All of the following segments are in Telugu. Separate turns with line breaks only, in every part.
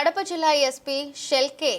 కడప జిల్లా ఎస్పీ షెల్కే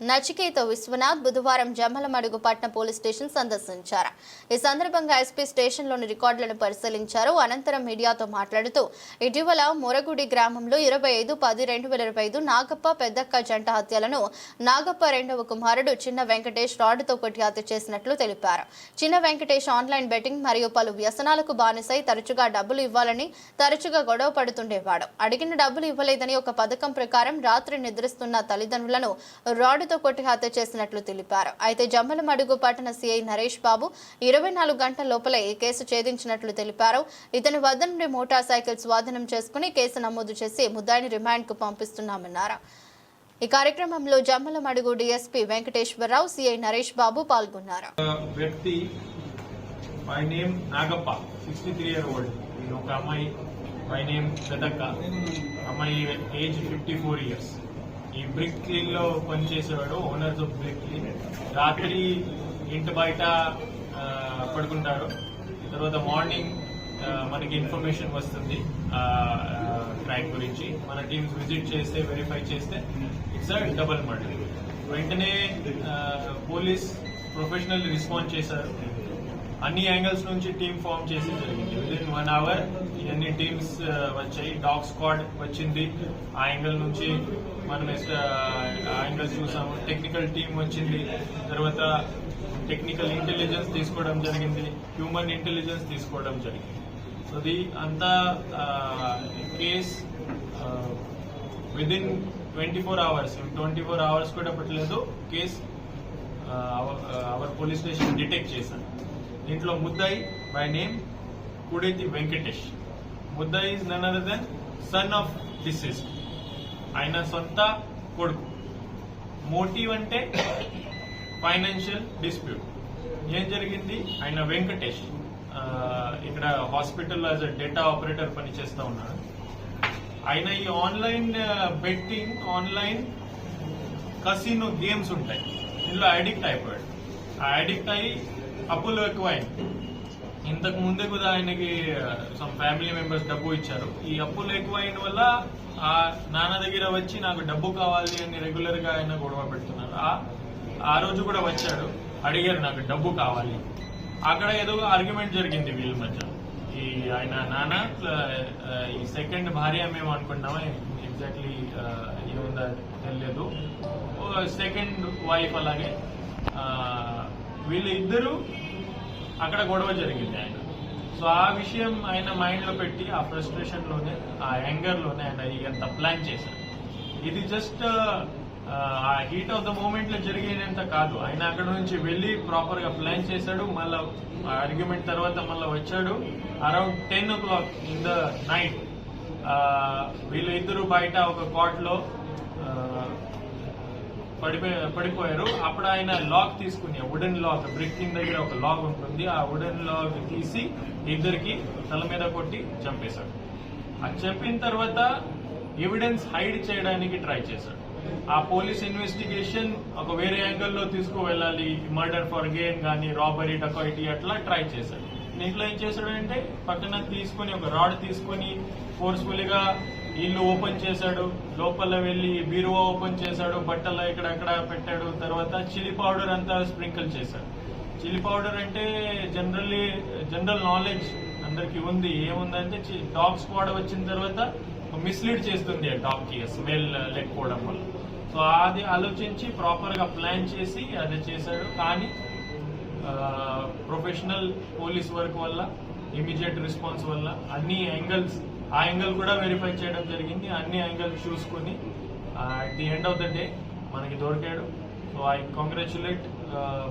నచికేత విశ్వనాథ్ బుధవారం జమ్మలమడుగు పట్న పోలీస్ స్టేషన్ సందర్శించారు. ఈ సందర్భంగా ఎస్పీ స్టేషన్లోని రికార్డులను పరిశీలించారు. అనంతరం మీడియాతో మాట్లాడుతూ ఇటీవల మొరగుడి గ్రామంలో ఇరవై ఐదు పది రెండు వేల ఇరవై ఐదు నాగప్ప పెద్దక్క జంట హత్యలను నాగప్ప రెండవ కుమారుడు చిన్న వెంకటేష్ రాడ్డుతో కొట్టి హత్య చేసినట్లు తెలిపారు. చిన్న వెంకటేష్ ఆన్లైన్ బెట్టింగ్ మరియు పలు వ్యసనాలకు బానిసై తరచుగా డబ్బులు ఇవ్వాలని తరచుగా గొడవ పడుతుండేవాడు. అడిగిన డబ్బులు ఇవ్వలేదని ఒక పథకం ప్రకారం రాత్రి నిద్రిస్తున్న తల్లిదండ్రులను రాడ్డుతో కొట్టి హత్య చేసినట్లు తెలిపారు. అయితే జమ్మలమడుగు పట్టణ సీఐ నరేష్ బాబు ఇరవై నాలుగు గంటల లోపలే ఈ కేసు ఛేదించినట్లు తెలిపారు. ఇతని వద్ద నుండి మోటార్ సైకిల్ స్వాధీనం చేసుకుని కేసు నమోదు చేసి ముద్దాయిని రిమాండ్కు పంపిస్తున్నామన్నారు. ఈ కార్యక్రమంలో జమ్మలమడుగు డిఎస్పీ వెంకటేశ్వరరావు సీఐ నరేష్ బాబు పాల్గొన్నారు.
వ్యక్తి name Nagappa sixty three year old ఒక అమ్మాయి నేమ్ పెదక్క అమ్మాయి ఏజ్ ఫిఫ్టీ ఫోర్ ఇయర్స్ ఈ బ్రిక్ క్లీన్లో పనిచేసేవాడు ఓనర్స్ ఆఫ్ బ్రిక్ క్లీన్ రాత్రి ఇంటి బయట పడుకుంటారు. తర్వాత మార్నింగ్ మనకి ఇన్ఫర్మేషన్ వస్తుంది ట్రైన్ గురించి. మన టీమ్స్ విజిట్ చేస్తే వెరిఫై చేస్తే ఇట్స్ డబల్ మర్డర్ వెంటనే పోలీస్ ప్రొఫెషనల్ రెస్పాన్స్ చేశారు. అన్ని యాంగిల్స్ నుంచి టీమ్ ఫామ్ చేసి జరిగింది. విదిన్ వన్ అవర్ ఇవన్నీ టీమ్స్ వచ్చాయి. డాగ్ స్క్వాడ్ వచ్చింది. ఆ యాంగిల్ నుంచి మనం యాంగిల్స్ చూసాము. టెక్నికల్ టీం వచ్చింది. తర్వాత టెక్నికల్ ఇంటెలిజెన్స్ తీసుకోవడం జరిగింది. హ్యూమన్ ఇంటెలిజెన్స్ తీసుకోవడం జరిగింది. సో ది అంతా case within twenty four hours twenty four hours కూడా పట్టలేదు case our police station detect చేశాను దీంట్లో ముద్దాయి బై నేమ్ కుడేతి వెంకటేష్. ముద్దాయి is none other than son of deceased ఆయన సొంత కొడుకు. మోటివ్ అంటే ఫైనాన్షియల్ డిస్ప్యూట్ ఏం జరిగింది? ఆయన వెంకటేష్ ఇక్కడ hospital as a data operator పనిచేస్తూ ఉన్నాడు. ఆయన ఈ online betting online casino games ఉంటాయి. ఇందులో అడిక్ట్ అయిపోయాడు. ఆ అడిక్ట్ అయ్యి అప్పులు ఎక్కువైంది. ఇంతకు ముందే కూడా ఆయనకి సమ్ ఫ్యామిలీ మెంబర్స్ డబ్బు ఇచ్చారు. ఈ అప్పులు ఎక్కువైన వల్ల ఆ నాన్న దగ్గర వచ్చి నాకు డబ్బు కావాలి అని రెగ్యులర్గా ఆయన గొడవ పెడుతున్నారు. ఆ- రోజు కూడా వచ్చాడు. అడిగారు నాకు డబ్బు కావాలి. అక్కడ ఏదో ఆర్గ్యుమెంట్ జరిగింది వీళ్ళ మధ్య. ఈ ఆయన నాన్న ఈ సెకండ్ భార్య మేము అనుకున్నామా ఎగ్జాక్ట్లీ ఏముందో తెలియదు సెకండ్ వైఫ్ అలాగే. వీళ్ళిద్దరూ వీళ్ళు ఇద్దరు అక్కడ గొడవ జరిగింది ఆయన. సో ఆ విషయం ఆయన మైండ్లో పెట్టి ఆ ఫ్రస్ట్రేషన్లోనే ఆ యాంగర్లోనే ఆయన ఇదంతా ప్లాన్ చేశారు. ఇది జస్ట్ ఆ హీట్ ఆఫ్ ద మూమెంట్లో జరిగేదంత కాదు. ఆయన అక్కడ నుంచి వెళ్ళి ప్రాపర్గా ప్లాన్ చేశాడు. మళ్ళీ ఆర్గ్యుమెంట్ తర్వాత మళ్ళీ వచ్చాడు. Around ten o'clock in the night వీళ్ళు ఇద్దరు బయట ఒక కోట్లో పడిపోయి పడిపోయారు. అప్పుడు ఆయన లాక్ తీసుకుని వుడెన్ లాక్ బ్రిక్ బ్రిక్కింగ్ దగ్గర ఒక లాక్ ఉంటుంది. ఆ వుడెన్ లాక్ తీసి ఇద్దరికి తల మీద కొట్టి చంపేశాడు. అది చంపిన తర్వాత ఎవిడెన్స్ హైడ్ చేయడానికి ట్రై చేశాడు. ఆ పోలీస్ ఇన్వెస్టిగేషన్ ఒక వేరే యాంగిల్లో తీసుకువెళ్ళాలి. మర్డర్ ఫర్ గేమ్ కానీ రాబరీ డకాయిటీ అట్లా ట్రై చేశాడు. దీంట్లో ఏం చేశాడంటే పక్కన తీసుకొని ఒక రాడ్ తీసుకొని ఫోర్స్ఫుల్గా ఇల్లు ఓపెన్ చేశాడు లోపల వెళ్ళి బీరువా ఓపెన్ చేశాడు బట్టలు ఇక్కడక్కడ పెట్టాడు తర్వాత చిల్లీ పౌడర్ అంతా స్ప్రింకిల్ చేశాడు. చిల్లీ పౌడర్ అంటే జనరల్లీ జనరల్ నాలెడ్జ్ అందరికి ఉంది. ఏముందంటే డాగ్ స్క్వాడ్ వచ్చిన తర్వాత మిస్లీడ్ చేస్తుంది ఆ డాగ్కి స్మెల్ లేకపోవడం వల్ల. సో అది ఆలోచించి ప్రాపర్గా ప్లాన్ చేసి అది చేశాడు. కానీ ప్రొఫెషనల్ పోలీస్ వర్క్ వల్ల ఇమీడియట్ రెస్పాన్స్ వల్ల అన్ని యాంగిల్స్ ఆ యాంగిల్ కూడా వెరిఫై చేయడం జరిగింది. అన్ని యాంగిల్స్ చూసుకుని at the end of the day మనకి దొరికాడు. So I congratulate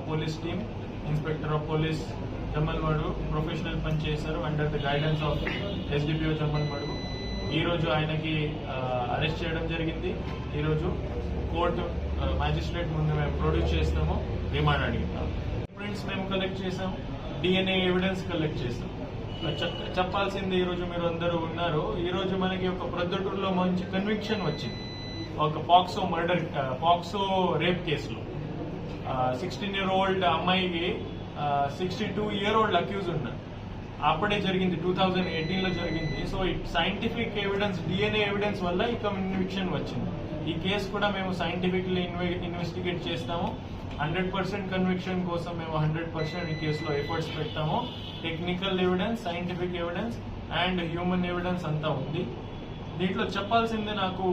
police team inspector of police Jammalamadugu professional పని చేశారు under the guidance of SDPO Jammalamadugu ఈరోజు ఆయనకి అరెస్ట్ చేయడం జరిగింది. ఈరోజు కోర్టు మ్యాజిస్ట్రేట్ ముందు మేము ప్రొడ్యూస్ చేస్తాము రిమాండ్ అడిగినాం ప్రింట్స్ మేము కలెక్ట్ చేసాం డిఎన్ఏ ఎవిడెన్స్ కలెక్ట్ చేసాం చెప్పాల్సింది ఈ రోజు మీరు అందరూ ఉన్నారు ఈ రోజు మనకి ఒక ప్రొద్దుటూరులో మంచి కన్విక్షన్ వచ్చింది. ఒక పాక్సో మర్డర్ పాక్సో రేప్ కేసులో. సిక్స్టీన్ ఇయర్ ఓల్డ్ అమ్మాయికి sixty two year old accused ఉన్నారు. అప్పుడే జరిగింది టూ థౌజండ్ ఎయిటీన్లో జరిగింది. So scientific evidence DNA evidence వల్ల ఈ కన్విక్షన్ వచ్చింది. ఈ కేసు కూడా మేము సైంటిఫిక్లీ ఇన్వెస్టిగేట్ చేస్తాము. హండ్రెడ్ పర్సెంట్ కన్విక్షన్ కోసం మేము హండ్రెడ్ పర్సెంట్ ఈ కేసులో ఎఫర్ట్స్ పెట్టాము. Technical evidence scientific evidence and human evidence అంతా ఉంది. దీంట్లో చెప్పాల్సిందే నాకు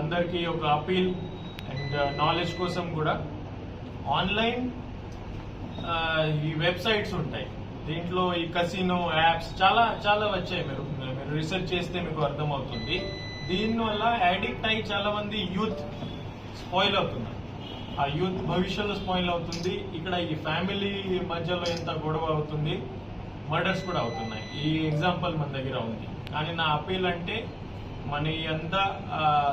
అందరికీ ఒక అపీల్ అండ్ నాలెడ్జ్ కోసం కూడా. ఆన్లైన్ ఈ వెబ్సైట్స్ ఉంటాయి. దీంట్లో ఈ కసినో యాప్స్ చాలా చాలా వచ్చాయి మీరు. మీరు రీసెర్చ్ చేస్తే మీకు అర్థమవుతుంది. దీనివల్ల అడిక్ట్ అయ్యి చాలా మంది యూత్ స్పాయిల్ అవుతున్నారు. ఆ యూత్ భవిష్యత్తు స్పాయిల్ అవుతుంది. ఇక్కడ ఈ ఫ్యామిలీ మధ్యలో ఎంత గొడవ అవుతుంది. మర్డర్స్ కూడా అవుతున్నాయి. ఈ ఎగ్జాంపుల్ మన దగ్గర ఉంది. కానీ నా అప్పీల్ అంటే మన అంతా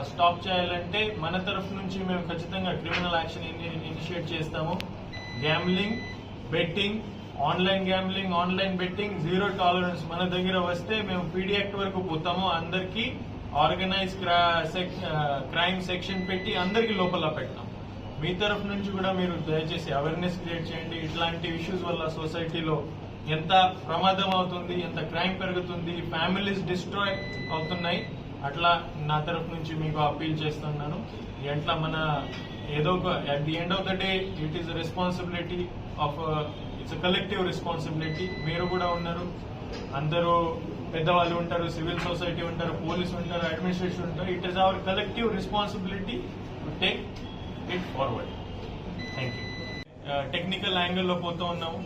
స్టాప్ చేయాలంటే మన తరఫు నుంచి మేము ఖచ్చితంగా క్రిమినల్ యాక్షన్ ఇనిషియేట్ చేస్తాము. Gambling betting online gambling online betting zero tolerance మన దగ్గర వస్తే మేము పీడియాక్ట్ వరకు పోతాము. అందరికీ ఆర్గనైజ్ క్రైమ్ సెక్షన్ పెట్టి అందరికీ లోపల పెట్టాం. మీ తరఫు నుంచి కూడా మీరు దయచేసి అవేర్నెస్ క్రియేట్ చేయండి. ఇట్లాంటి ఇష్యూస్ వల్ల సొసైటీలో ఎంత ప్రమాదం అవుతుంది ఎంత క్రైమ్ పెరుగుతుంది ఫ్యామిలీస్ డిస్ట్రాయ్ అవుతున్నాయి. అట్లా నా తరఫు నుంచి మీకు అప్పీల్ చేస్తున్నాను. ఎట్లా మన ఏదో ఒక at the end of the day it is responsibility of it's collective responsibility మీరు కూడా ఉన్నారు. అందరూ పెద్దవాళ్ళు ఉంటారు సివిల్ సొసైటీ ఉంటారు పోలీస్ ఉంటారు అడ్మినిస్ట్రేషన్ ఉంటారు. It is our collective responsibility to take it forward thank you technical యాంగిల్లో పోతూ ఉన్నాము.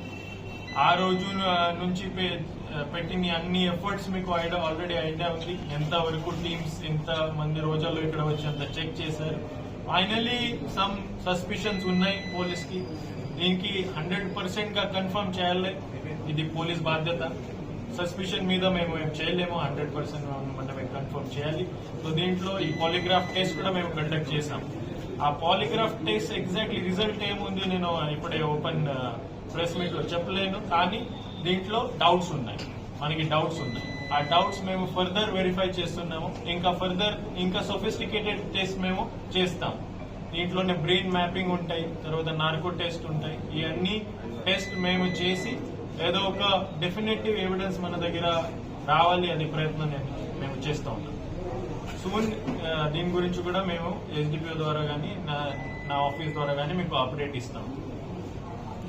ఆ రోజు uh, నుంచి uh, పెట్టిన అన్ని ఎఫర్ట్స్ మీకు ఐడియా ఆల్రెడీ ఐడియా ఉంది. ఎంత వరకు టీమ్స్ ఎంత మంది రోజుల్లో ఇక్కడ వచ్చి అంత చెక్ చేశారు. ఫైనలీ సమ్ సస్పిషన్స్ ఉన్నాయి పోలీస్కి దీనికి హండ్రెడ్ పర్సెంట్గా కన్ఫర్మ్ చేయాలి. ఇది పోలీస్ బాధ్యత. సస్పిషన్ మీద మేము ఏం చేయలేము. హండ్రెడ్ పర్సెంట్ మేము కన్ఫర్మ్ చేయాలి. సో దీంట్లో ఈ పాలిగ్రాఫ్ టెస్ట్ కూడా మేము కండక్ట్ చేసాం ఆ పాలిగ్రాఫ్ టెస్ట్ ఎగ్జాక్ట్లీ రిజల్ట్ ఏముంది నేను ఇప్పుడే ఓపెన్ ప్రెస్ మీట్లో చెప్పలేను. కానీ దీంట్లో డౌట్స్ ఉన్నాయి. మనకి డౌట్స్ ఉన్నాయి. ఆ డౌట్స్ మేము ఫర్దర్ వెరిఫై చేస్తున్నాము. ఇంకా ఫర్దర్ ఇంకా సొఫిస్టికేటెడ్ టెస్ట్ మేము చేస్తాం. దీంట్లోనే బ్రెయిన్ మ్యాపింగ్ ఉంటాయి తర్వాత నార్కో టెస్ట్ ఉంటాయి. ఇవన్నీ టెస్ట్ మేము చేసి ఏదో ఒక డెఫినెటివ్ ఎవిడెన్స్ మన దగ్గర రావాలి అనే ప్రయత్నం నేను మేము చేస్తూ ఉన్నాం. సూన్ దీని గురించి కూడా మేము ఎస్డిపిఓ ద్వారా కానీ నా నా ఆఫీస్ ద్వారా కానీ మీకు అప్డేట్ ఇస్తాం.